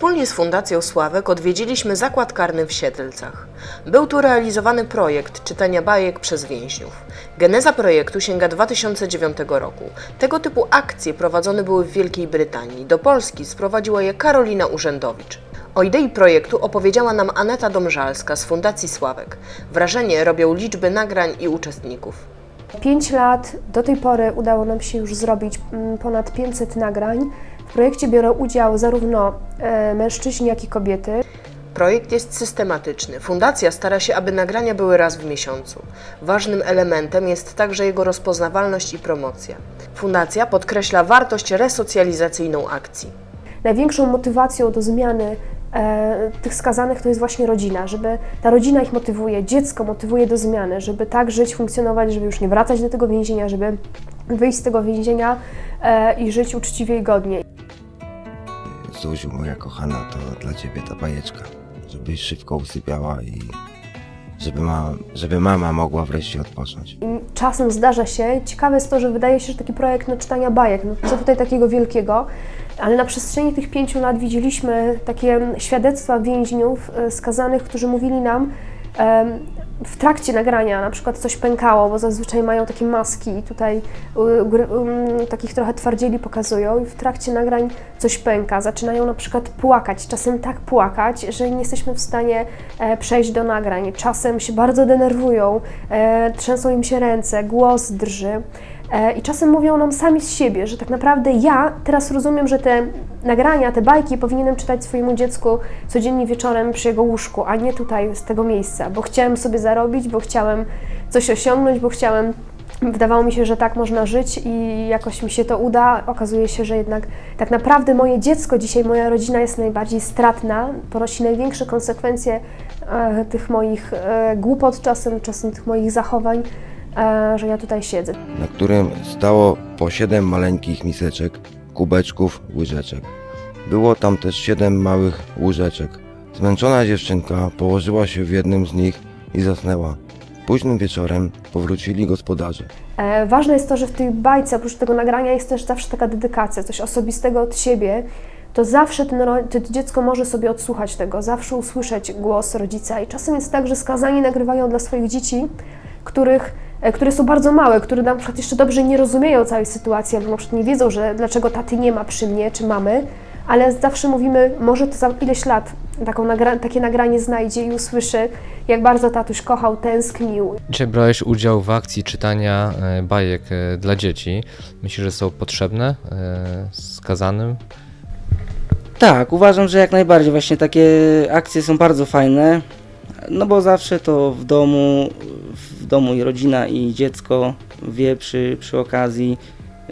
Wspólnie z Fundacją Sławek odwiedziliśmy zakład karny w Siedlcach. Był tu realizowany projekt czytania bajek przez więźniów. Geneza projektu sięga 2009 roku. Tego typu akcje prowadzone były w Wielkiej Brytanii. Do Polski sprowadziła je Karolina Urzędowicz. O idei projektu opowiedziała nam Aneta Domżalska z Fundacji Sławek. Wrażenie robią liczby nagrań i uczestników. 5 lat do tej pory udało nam się już zrobić mm, ponad 500 nagrań. W projekcie biorą udział zarówno e, mężczyźni, jak i kobiety. Projekt jest systematyczny. Fundacja stara się, aby nagrania były raz w miesiącu. Ważnym elementem jest także jego rozpoznawalność i promocja. Fundacja podkreśla wartość resocjalizacyjną akcji. Największą motywacją do zmiany e, tych skazanych to jest właśnie rodzina, żeby ta rodzina ich motywuje, dziecko motywuje do zmiany, żeby tak żyć, funkcjonować, żeby już nie wracać do tego więzienia, żeby wyjść z tego więzienia e, i żyć uczciwie i godnie. Zuziu, moja kochana, to dla ciebie ta bajeczka. Żebyś szybko usypiała i żeby, ma, żeby mama mogła wreszcie odpocząć. I czasem zdarza się, ciekawe jest to, że wydaje się, że taki projekt no, czytania bajek, no, co tutaj takiego wielkiego, ale na przestrzeni tych pięciu lat widzieliśmy takie świadectwa więźniów e, skazanych, którzy mówili nam w trakcie nagrania, na przykład coś pękało, bo zazwyczaj mają takie maski i tutaj y, takich trochę twardzieli pokazują i w trakcie nagrań coś pęka, zaczynają na przykład płakać, czasem tak płakać, że nie jesteśmy w stanie e, przejść do nagrań, czasem się bardzo denerwują, e, trzęsą im się ręce, głos drży. E, I czasem mówią nam sami z siebie, że tak naprawdę ja teraz rozumiem, że te nagrania, te bajki powinienem czytać swojemu dziecku codziennie wieczorem przy jego łóżku, a nie tutaj z tego miejsca, bo chciałem sobie zarobić, bo chciałem coś osiągnąć, bo chciałem. Wydawało mi się, że tak można żyć i jakoś mi się to uda. Okazuje się, że jednak tak naprawdę moje dziecko dzisiaj, moja rodzina jest najbardziej stratna, ponosi największe konsekwencje e, tych moich e, głupot czasem, czasem tych moich zachowań, że ja tutaj siedzę. Na którym stało po siedem maleńkich miseczek, kubeczków, łyżeczek. Było tam też siedem małych łyżeczek. Zmęczona dziewczynka położyła się w jednym z nich i zasnęła. Późnym wieczorem powrócili gospodarze. E, ważne jest to, że w tej bajce, oprócz tego nagrania, jest też zawsze taka dedykacja, coś osobistego od siebie. To zawsze ten, to dziecko może sobie odsłuchać tego, zawsze usłyszeć głos rodzica. I czasem jest tak, że skazani nagrywają dla swoich dzieci, których, e, które są bardzo małe, które na przykład jeszcze dobrze nie rozumieją całej sytuacji, albo na przykład nie wiedzą, że dlaczego taty nie ma przy mnie, czy mamy, ale zawsze mówimy, może to za ileś lat taką nagra- takie nagranie znajdzie i usłyszy, jak bardzo tatuś kochał, tęsknił, Dzisiaj brałeś udział w akcji czytania e, bajek e, dla dzieci. Myślisz, że są potrzebne e, skazanym? Tak, uważam, że jak najbardziej właśnie takie akcje są bardzo fajne, no bo zawsze to w domu, domu i rodzina i dziecko wie przy, przy okazji,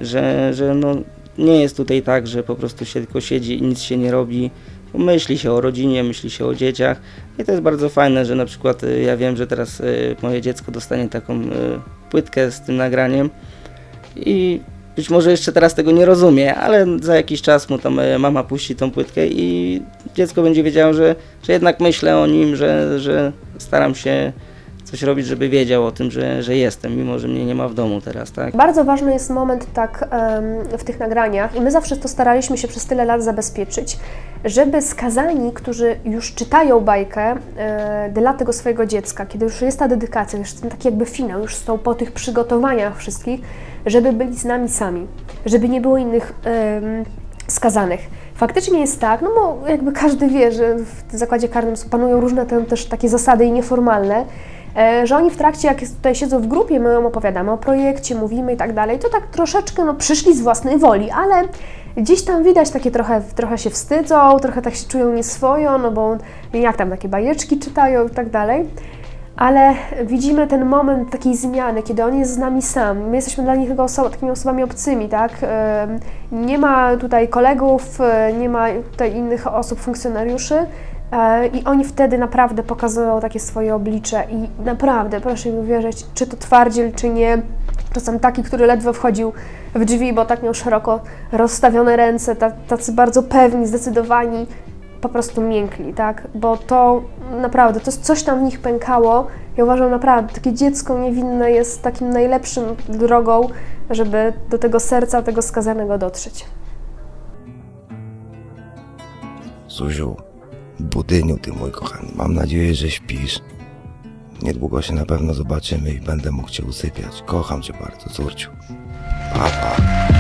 że, że no nie jest tutaj tak, że po prostu się tylko siedzi i nic się nie robi. Myśli się o rodzinie, myśli się o dzieciach i to jest bardzo fajne, że na przykład y, ja wiem, że teraz y, moje dziecko dostanie taką y, płytkę z tym nagraniem i być może jeszcze teraz tego nie rozumie, ale za jakiś czas mu tam mama puści tą płytkę i dziecko będzie wiedziało, że, że jednak myślę o nim, że, że staram się coś robić, żeby wiedział o tym, że, że jestem, mimo że mnie nie ma w domu teraz, tak? Bardzo ważny jest moment tak w tych nagraniach i my zawsze to staraliśmy się przez tyle lat zabezpieczyć, żeby skazani, którzy już czytają bajkę e, dla tego swojego dziecka, kiedy już jest ta dedykacja, już ten taki jakby finał, już są po tych przygotowaniach wszystkich, żeby byli z nami sami, żeby nie było innych skazanych. Faktycznie jest tak, no bo jakby każdy wie, że w zakładzie karnym panują różne te, też takie zasady i nieformalne, że oni w trakcie, jak tutaj siedzą w grupie, my opowiadamy o projekcie, mówimy i tak dalej, to tak troszeczkę no, przyszli z własnej woli, ale gdzieś tam widać takie trochę, trochę się wstydzą, trochę tak się czują nieswojo, no bo jak tam takie bajeczki czytają i tak dalej. Ale widzimy ten moment takiej zmiany, kiedy on jest z nami sam. My jesteśmy dla nich tylko oso- takimi osobami obcymi, tak? Nie ma tutaj kolegów, e, nie ma tutaj innych osób, funkcjonariuszy. E, I oni wtedy naprawdę pokazują takie swoje oblicze i naprawdę, proszę mi uwierzyć, czy to twardziel, czy nie, czasem taki, który ledwo wchodził w drzwi, bo tak miał szeroko rozstawione ręce, ta- tacy bardzo pewni, zdecydowani, po prostu miękli, tak? Bo to naprawdę, to coś tam w nich pękało. Ja uważam naprawdę, takie dziecko niewinne jest takim najlepszym drogą, żeby do tego serca tego skazanego dotrzeć. Zuziu, budyniu ty mój kochany, mam nadzieję, że śpisz. Niedługo się na pewno zobaczymy i będę mógł cię usypiać. Kocham cię bardzo, córciu. Pa, pa.